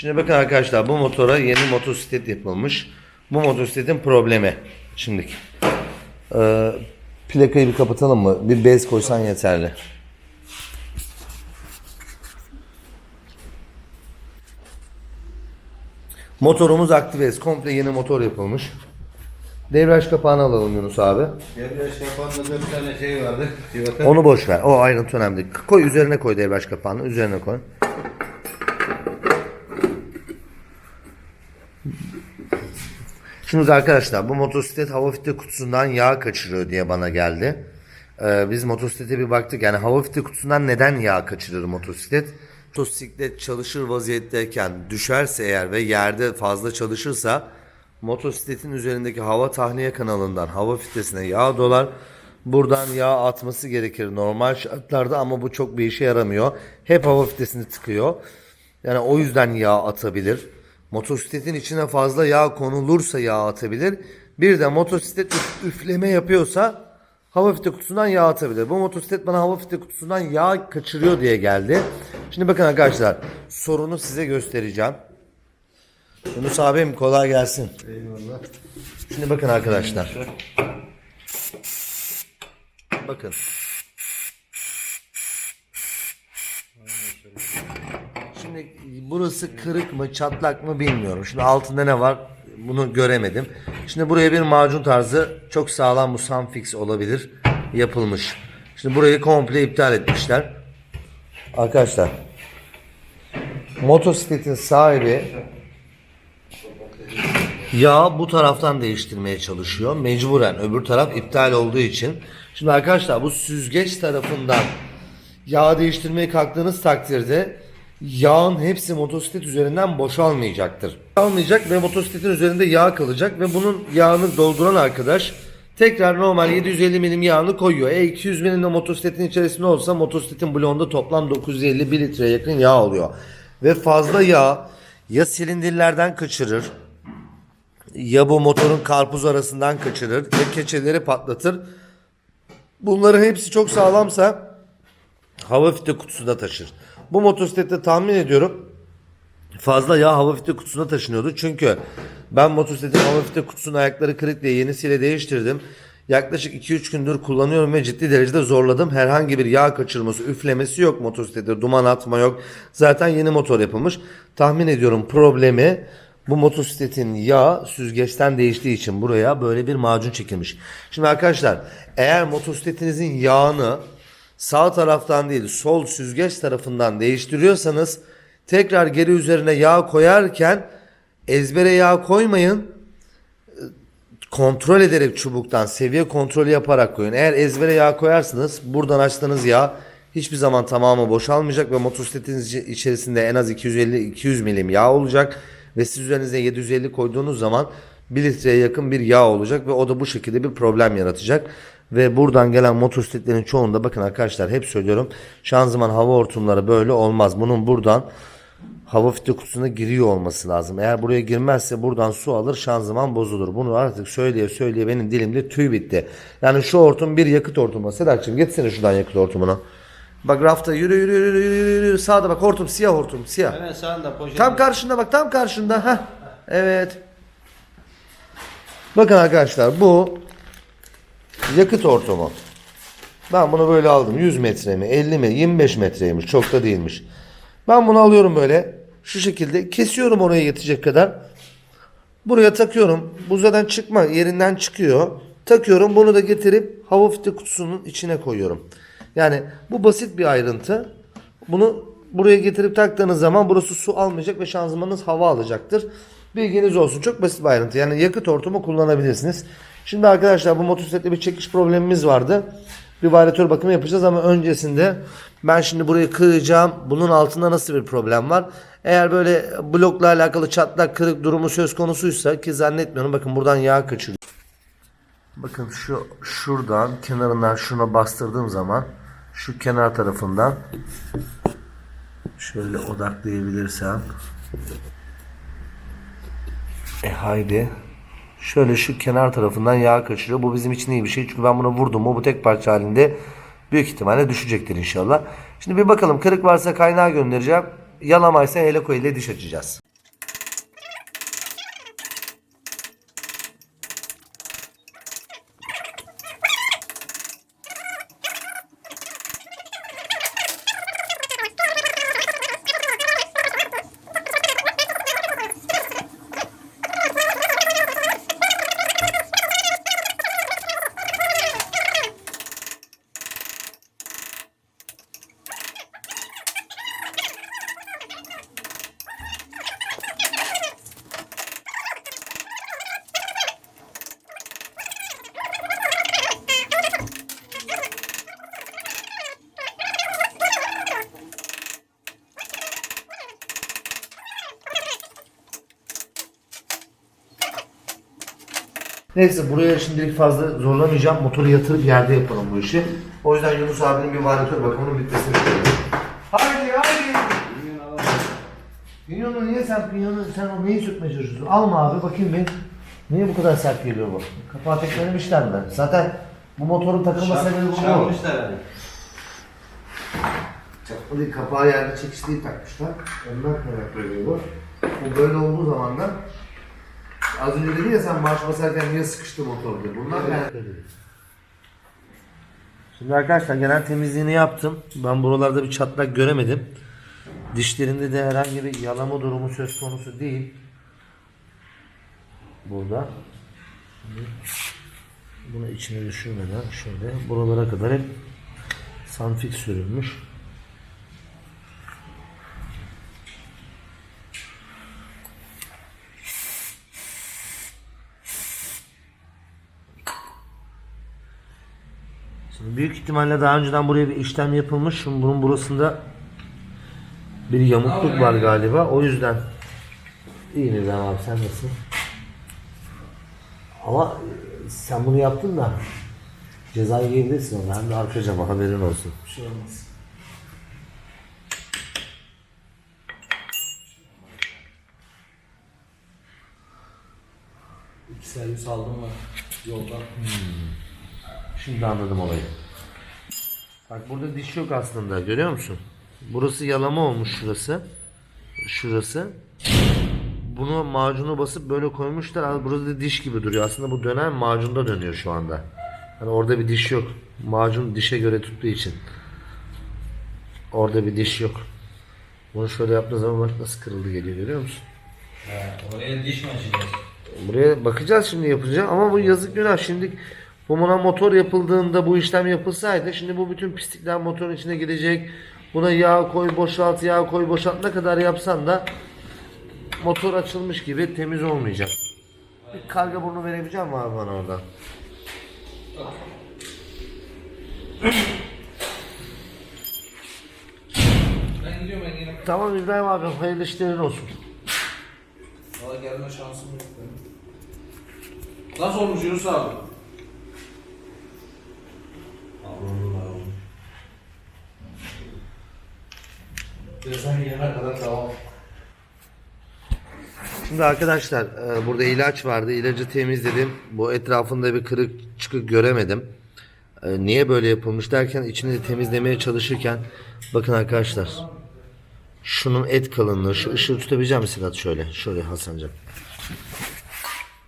Şimdi bakın arkadaşlar bu motora yeni motosiklet yapılmış. Bu motosikletin problemi. Şimdiki. Ee, plakayı bir kapatalım mı? Bir bez koysan yeterli. Motorumuz aktives. Komple yeni motor yapılmış. Devraj kapağını alalım Yunus abi. Devreye yapanında dört tane şey vardı. Onu boş ver. O ayrıntı önemli. Koy üzerine koy devraj kapağını. Üzerine koy. Şimdi arkadaşlar bu motosiklet hava filtre kutusundan yağ kaçırıyor diye bana geldi. Ee, biz motosiklete bir baktık. Yani hava filtre kutusundan neden yağ kaçırır motosiklet? Motosiklet çalışır vaziyetteyken düşerse eğer ve yerde fazla çalışırsa motosikletin üzerindeki hava tahliye kanalından hava filtresine yağ dolar. Buradan yağ atması gerekir normal şartlarda ama bu çok bir işe yaramıyor. Hep hava filtresini tıkıyor. Yani o yüzden yağ atabilir. Motosikletin içine fazla yağ konulursa yağ atabilir. Bir de motosiklet üf- üfleme yapıyorsa hava filtre kutusundan yağ atabilir. Bu motosiklet bana hava filtre kutusundan yağ kaçırıyor diye geldi. Şimdi bakın arkadaşlar sorunu size göstereceğim. Yunus abim kolay gelsin. Eyvallah. Şimdi bakın arkadaşlar. Bakın. Şimdi burası kırık mı çatlak mı bilmiyorum. Şimdi altında ne var bunu göremedim. Şimdi buraya bir macun tarzı çok sağlam bu Sunfix olabilir yapılmış. Şimdi burayı komple iptal etmişler. Arkadaşlar motosikletin sahibi Yağı bu taraftan değiştirmeye çalışıyor. Mecburen öbür taraf iptal olduğu için. Şimdi arkadaşlar bu süzgeç tarafından yağ değiştirmeye kalktığınız takdirde yağın hepsi motosiklet üzerinden boşalmayacaktır. Almayacak ve motosikletin üzerinde yağ kalacak ve bunun yağını dolduran arkadaş tekrar normal 750 milim yağını koyuyor. E 200 milim de motosikletin içerisinde olsa motosikletin bloğunda toplam 950 1 litreye yakın yağ oluyor. Ve fazla yağ ya silindirlerden kaçırır ya bu motorun karpuz arasından kaçırır ya keçeleri patlatır. Bunların hepsi çok sağlamsa hava filtre kutusunda taşır. Bu motosiklette tahmin ediyorum fazla yağ hava filtre kutusuna taşınıyordu. Çünkü ben motosikletin hava filtre kutusunun ayakları kırık diye yenisiyle değiştirdim. Yaklaşık 2-3 gündür kullanıyorum ve ciddi derecede zorladım. Herhangi bir yağ kaçırması, üflemesi yok motosiklette. Duman atma yok. Zaten yeni motor yapılmış. Tahmin ediyorum problemi bu motosikletin yağ süzgeçten değiştiği için buraya böyle bir macun çekilmiş. Şimdi arkadaşlar eğer motosikletinizin yağını sağ taraftan değil sol süzgeç tarafından değiştiriyorsanız tekrar geri üzerine yağ koyarken ezbere yağ koymayın kontrol ederek çubuktan seviye kontrolü yaparak koyun. Eğer ezbere yağ koyarsınız buradan açtığınız yağ hiçbir zaman tamamı boşalmayacak ve motosikletiniz içerisinde en az 250-200 milim yağ olacak ve siz üzerinize 750 koyduğunuz zaman 1 litreye yakın bir yağ olacak ve o da bu şekilde bir problem yaratacak. Ve buradan gelen motosikletlerin çoğunda bakın arkadaşlar hep söylüyorum şanzıman hava hortumları böyle olmaz. Bunun buradan hava filtre kutusuna giriyor olması lazım. Eğer buraya girmezse buradan su alır şanzıman bozulur. Bunu artık söyleye söyleye benim dilimde tüy bitti. Yani şu hortum bir yakıt hortumu. Sedat'cığım getirsene şuradan yakıt hortumunu. Bak rafta yürü yürü yürü yürü yürü, yürü. Sağda bak hortum siyah hortum siyah. Hemen sağında poşet. Tam karşında bak tam karşında. ha. Evet. Bakın arkadaşlar bu yakıt hortumu. Ben bunu böyle aldım. 100 metre mi 50 mi 25 metreymiş çok da değilmiş. Ben bunu alıyorum böyle şu şekilde kesiyorum oraya yetecek kadar. Buraya takıyorum. Bu zaten çıkma yerinden çıkıyor. Takıyorum bunu da getirip hava filtre kutusunun içine koyuyorum. Yani bu basit bir ayrıntı. Bunu buraya getirip taktığınız zaman burası su almayacak ve şanzımanınız hava alacaktır. Bilginiz olsun. Çok basit bir ayrıntı. Yani yakıt hortumu kullanabilirsiniz. Şimdi arkadaşlar bu motosiklette bir çekiş problemimiz vardı. Bir varyatör bakımı yapacağız ama öncesinde ben şimdi burayı kıracağım. Bunun altında nasıl bir problem var? Eğer böyle blokla alakalı çatlak kırık durumu söz konusuysa ki zannetmiyorum. Bakın buradan yağ kaçırıyor. Bakın şu şuradan kenarından şuna bastırdığım zaman şu kenar tarafından şöyle odaklayabilirsem e haydi şöyle şu kenar tarafından yağ kaçırıyor. Bu bizim için iyi bir şey. Çünkü ben bunu vurdum mu bu tek parça halinde büyük ihtimalle düşecektir inşallah. Şimdi bir bakalım kırık varsa kaynağı göndereceğim. Yalamaysa heleko ile diş açacağız. Neyse buraya şimdilik fazla zorlamayacağım. Motoru yatırıp yerde yapalım bu işi. O yüzden Yunus abinin bir varyatör bakımının bitmesini bekliyorum. Haydi haydi. Pinyonu niye sen pinyonu sen o neyi sökmeye çalışıyorsun? Alma abi bakayım bir. Niye bu kadar sert geliyor bu? Kapağı teklemişler mi? Zaten bu motorun takılma sebebi bu mu? Çalmışlar hani. Çakmalı kapağı yerde çekişliği takmışlar. Ondan kaynaklanıyor bu. Bu böyle olduğu zaman da az önce dedin ya sen marş basarken niye sıkıştı motor diye. Bunlar kaynaklanıyor. Şimdi arkadaşlar genel temizliğini yaptım. Ben buralarda bir çatlak göremedim. Dişlerinde de herhangi bir yalama durumu söz konusu değil. Burada. Şimdi Bunu içine düşürmeden şöyle buralara kadar hep sanfik sürülmüş. Büyük ihtimalle daha önceden buraya bir işlem yapılmış. Şimdi bunun burasında bir yamukluk var galiba. O yüzden iyi Nizam abi sen nasılsın? Ama sen bunu yaptın da ceza yiyebilirsin onu. Hem de arka cama haberin olsun. Bir şey olmaz. İki servis aldım var yoldan. Şimdi anladım olayı. Bak burada diş yok aslında görüyor musun? Burası yalama olmuş şurası. Şurası. Bunu macunu basıp böyle koymuşlar. Burada da diş gibi duruyor. Aslında bu dönen macunda dönüyor şu anda. Hani orada bir diş yok. Macun dişe göre tuttuğu için. Orada bir diş yok. Bunu şöyle yaptığı zaman bak nasıl kırıldı geliyor görüyor musun? Ha, oraya diş mi açacağız? Buraya bakacağız şimdi yapacağım ama bu yazık günah. Şimdi bu buna motor yapıldığında bu işlem yapılsaydı şimdi bu bütün pislikler motorun içine gidecek. Buna yağ koy boşalt yağ koy boşalt ne kadar yapsan da motor açılmış gibi temiz olmayacak. Bir karga burnu verebilecek mi abi bana oradan? Ben gidiyorum ben yine. Tamam İbrahim abi hayırlı işlerin olsun. Valla gelme şansım yok benim. Nasıl olmuş Yunus abi? Cezayı yene kadar devam. Şimdi arkadaşlar e, burada ilaç vardı. İlacı temizledim. Bu etrafında bir kırık çıkık göremedim. E, Niye böyle yapılmış derken içini de temizlemeye çalışırken bakın arkadaşlar. Şunun et kalınlığı. Şu ışığı tutabileceğim misin Sedat şöyle? Şöyle Hasancan.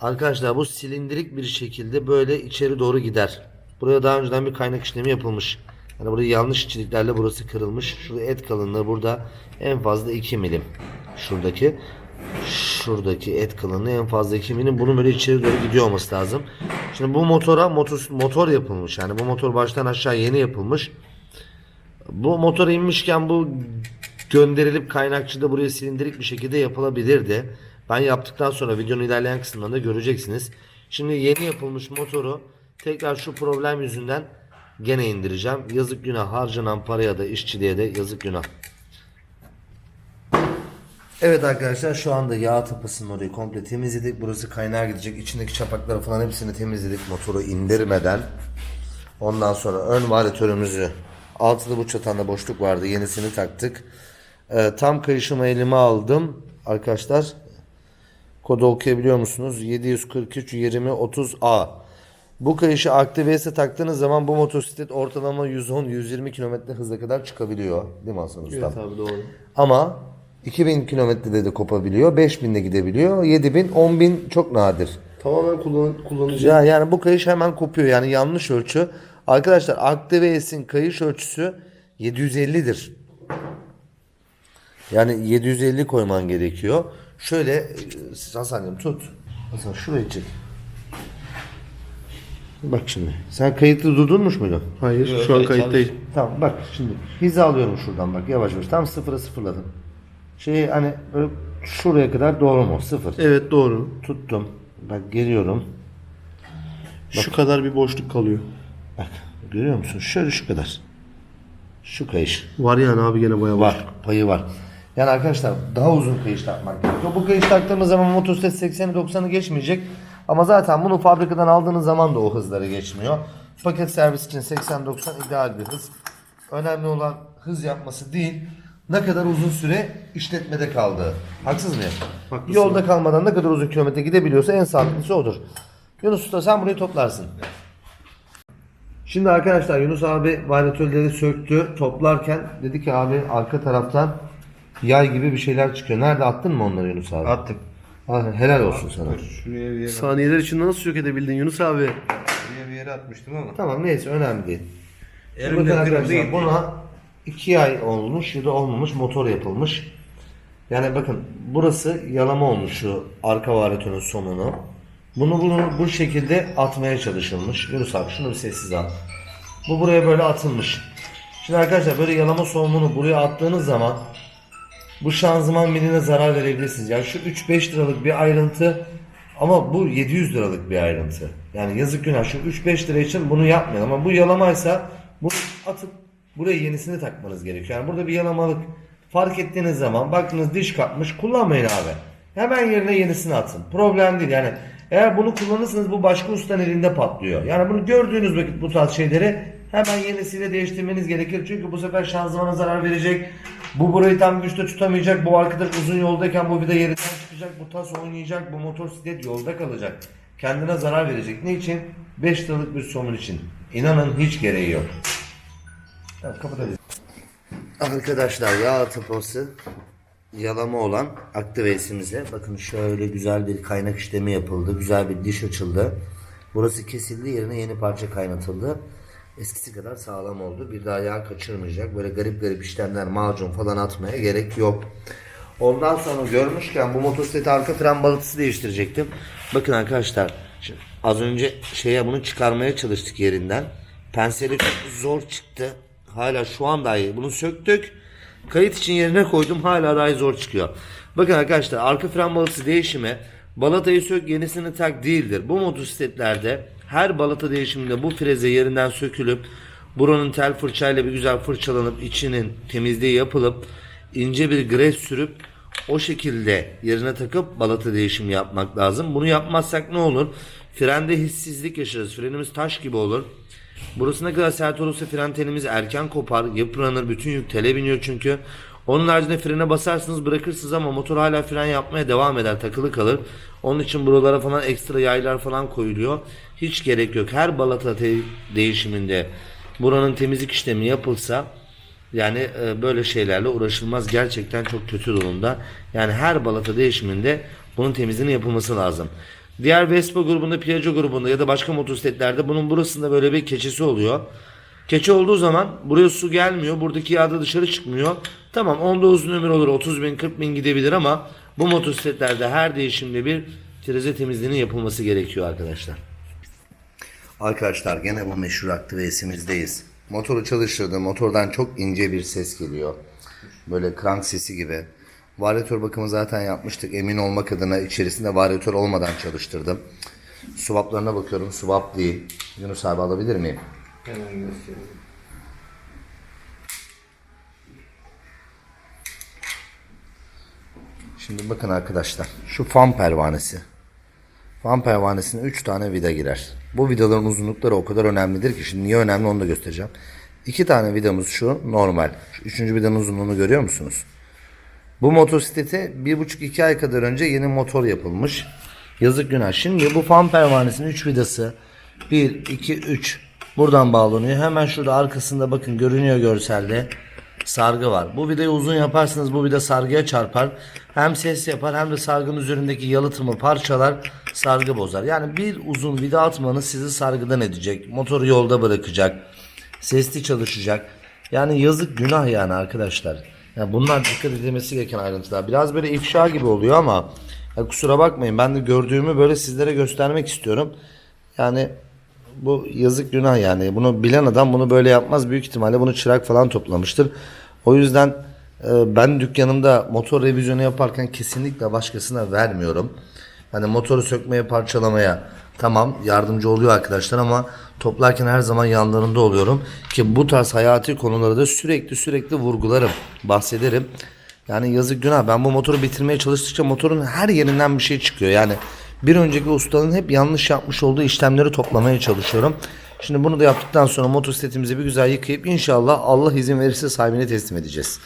Arkadaşlar bu silindirik bir şekilde böyle içeri doğru gider. Buraya daha önceden bir kaynak işlemi yapılmış. Yani burayı yanlış çeliklerle burası kırılmış. Şurada et kalınlığı burada en fazla 2 milim. Şuradaki şuradaki et kalınlığı en fazla 2 milim. Bunun böyle içeri doğru gidiyor olması lazım. Şimdi bu motora motor, motor yapılmış. Yani bu motor baştan aşağı yeni yapılmış. Bu motor inmişken bu gönderilip kaynakçıda buraya silindirik bir şekilde yapılabilirdi. Ben yaptıktan sonra videonun ilerleyen kısımlarında göreceksiniz. Şimdi yeni yapılmış motoru tekrar şu problem yüzünden gene indireceğim. Yazık günah harcanan paraya da işçiliğe de yazık günah. Evet arkadaşlar şu anda yağ tapasının orayı komple temizledik. Burası kaynağa gidecek. İçindeki çapakları falan hepsini temizledik motoru indirmeden. Ondan sonra ön varyatörümüzü altılı bu çatanda boşluk vardı. Yenisini taktık. Ee, tam kayışımı elime aldım. Arkadaşlar kodu okuyabiliyor musunuz? 743 20 30 A. Bu kayışı aktive ise taktığınız zaman bu motosiklet ortalama 110-120 km hıza kadar çıkabiliyor. Değil mi Hasan Usta? Tabii doğru. Ama 2000 kilometrede de kopabiliyor, 5000'de gidebiliyor, 7000, 10000 çok nadir. Tamamen kullan kullanıcı. Ya yani bu kayış hemen kopuyor yani yanlış ölçü. Arkadaşlar Aktives'in kayış ölçüsü 750'dir. Yani 750 koyman gerekiyor. Şöyle e, Hasan'cığım tut. Hasan şurayı çek. Bak şimdi. Sen kayıtlı durdurmuş muydun? Hayır, şu an kayıt değil. Tamam bak şimdi hiza alıyorum şuradan bak yavaş yavaş. Tam sıfıra sıfırladım. Şey hani böyle şuraya kadar doğru mu? Sıfır. Evet doğru. Tuttum. Bak geliyorum. Şu kadar bir boşluk kalıyor. Bak görüyor musun? Şöyle şu kadar. Şu kayış. Var yani abi gene bayağı Var. Payı var. Yani arkadaşlar daha uzun kayış takmak gerekiyor. Bu kayış taktığımız zaman motosiklet 80'i 90'ı geçmeyecek. Ama zaten bunu fabrikadan aldığınız zaman da o hızları geçmiyor. Paket servis için 80-90 ideal bir hız. Önemli olan hız yapması değil, ne kadar uzun süre işletmede kaldığı. Haksız mıyım? Haklısın. Yolda kalmadan ne kadar uzun kilometre gidebiliyorsa en sağlıklısı odur. Yunus Usta sen burayı toplarsın. Şimdi arkadaşlar Yunus abi varyatörleri söktü. Toplarken dedi ki abi arka taraftan yay gibi bir şeyler çıkıyor. Nerede attın mı onları Yunus abi? Attık. Ha, helal olsun sana. Şuraya bir yere, Saniyeler içinde nasıl yok edebildin Yunus abi? şuraya bir yere atmıştım ama. Tamam neyse önemli değil. Elimde Bakın kırıldı arkadaşlar gitti. buna 2 ay olmuş ya da olmamış motor yapılmış. Yani bakın burası yalama olmuş şu arka varyatörün sonunu. Bunu bunu bu şekilde atmaya çalışılmış. Yunus abi şunu bir sessiz al. Bu buraya böyle atılmış. Şimdi arkadaşlar böyle yalama sonunu buraya attığınız zaman bu şanzıman miline zarar verebilirsiniz. Yani şu 3-5 liralık bir ayrıntı ama bu 700 liralık bir ayrıntı. Yani yazık günah şu 3-5 lira için bunu yapmayın ama bu yalamaysa bunu atıp buraya yenisini takmanız gerekiyor. Yani burada bir yalamalık fark ettiğiniz zaman baktınız diş kapmış kullanmayın abi. Hemen yerine yenisini atın. Problem değil yani eğer bunu kullanırsanız bu başka ustanın elinde patlıyor. Yani bunu gördüğünüz vakit bu tarz şeyleri hemen yenisiyle değiştirmeniz gerekir. Çünkü bu sefer şanzımana zarar verecek. Bu burayı tam güçte tutamayacak. Bu arkadaş uzun yoldayken bu vida yerinden çıkacak. Bu tas oynayacak. Bu motosiklet yolda kalacak. Kendine zarar verecek. Ne için? 5 liralık bir somun için. İnanın hiç gereği yok. Evet, kapatabiliriz. Arkadaşlar yağ tıpası yalama olan aktivesimize bakın şöyle güzel bir kaynak işlemi yapıldı. Güzel bir diş açıldı. Burası kesildi yerine yeni parça kaynatıldı. Eskisi kadar sağlam oldu. Bir daha yağ kaçırmayacak. Böyle garip garip işlemler macun falan atmaya gerek yok. Ondan sonra görmüşken bu motosikleti arka fren balıtısı değiştirecektim. Bakın arkadaşlar şimdi az önce şeye bunu çıkarmaya çalıştık yerinden. Penseli zor çıktı. Hala şu an dahi bunu söktük. Kayıt için yerine koydum hala dahi zor çıkıyor. Bakın arkadaşlar arka fren balatası değişimi balatayı sök yenisini tak değildir. Bu motosikletlerde her balata değişiminde bu freze yerinden sökülüp buranın tel fırçayla bir güzel fırçalanıp içinin temizliği yapılıp ince bir gres sürüp o şekilde yerine takıp balata değişimi yapmak lazım. Bunu yapmazsak ne olur? Frende hissizlik yaşarız. Frenimiz taş gibi olur. Burası ne kadar sert olursa fren telimiz erken kopar, yıpranır, bütün yük tele biniyor çünkü. Onun haricinde frene basarsınız bırakırsınız ama motor hala fren yapmaya devam eder, takılı kalır. Onun için buralara falan ekstra yaylar falan koyuluyor. Hiç gerek yok. Her balata değişiminde buranın temizlik işlemi yapılsa yani e, böyle şeylerle uğraşılmaz. Gerçekten çok kötü durumda. Yani her balata değişiminde bunun temizliğinin yapılması lazım. Diğer Vespa grubunda, Piaggio grubunda ya da başka motosikletlerde bunun burasında böyle bir keçesi oluyor. Keçe olduğu zaman buraya su gelmiyor. Buradaki yağ da dışarı çıkmıyor. Tamam onda uzun ömür olur. 30 bin 40 bin gidebilir ama bu motosikletlerde her değişimde bir freze temizliğinin yapılması gerekiyor arkadaşlar. Arkadaşlar gene bu meşhur aktivesimizdeyiz. Motoru çalıştırdım. Motordan çok ince bir ses geliyor. Böyle krank sesi gibi. Varyatör bakımı zaten yapmıştık. Emin olmak adına içerisinde varyatör olmadan çalıştırdım. Subaplarına bakıyorum. Subap değil. Yunus abi alabilir miyim? Hemen göstereyim. Şimdi bakın arkadaşlar. Şu fan pervanesi. Fan pervanesine 3 tane vida girer. Bu vidaların uzunlukları o kadar önemlidir ki. Şimdi niye önemli onu da göstereceğim. 2 tane vidamız şu normal. Şu üçüncü vidanın uzunluğunu görüyor musunuz? Bu motosiklete 1,5-2 ay kadar önce yeni motor yapılmış. Yazık günah. Şimdi bu fan pervanesinin 3 vidası 1, 2, 3 buradan bağlanıyor. Hemen şurada arkasında bakın görünüyor görselde sargı var. Bu vidayı uzun yaparsanız bu vida sargıya çarpar. Hem ses yapar hem de sargının üzerindeki yalıtımı parçalar sargı bozar. Yani bir uzun vida atmanız sizi sargıdan edecek. Motoru yolda bırakacak. Sesli çalışacak. Yani yazık günah yani arkadaşlar. Yani bunlar dikkat edilmesi gereken ayrıntılar. Biraz böyle ifşa gibi oluyor ama ya kusura bakmayın ben de gördüğümü böyle sizlere göstermek istiyorum. Yani bu yazık günah yani. Bunu bilen adam bunu böyle yapmaz. Büyük ihtimalle bunu çırak falan toplamıştır. O yüzden e, ben dükkanımda motor revizyonu yaparken kesinlikle başkasına vermiyorum. Hani motoru sökmeye, parçalamaya tamam yardımcı oluyor arkadaşlar ama toplarken her zaman yanlarında oluyorum. Ki bu tarz hayati konuları da sürekli sürekli vurgularım, bahsederim. Yani yazık günah. Ben bu motoru bitirmeye çalıştıkça motorun her yerinden bir şey çıkıyor. Yani bir önceki ustanın hep yanlış yapmış olduğu işlemleri toplamaya çalışıyorum. Şimdi bunu da yaptıktan sonra motosikletimizi bir güzel yıkayıp inşallah Allah izin verirse sahibine teslim edeceğiz.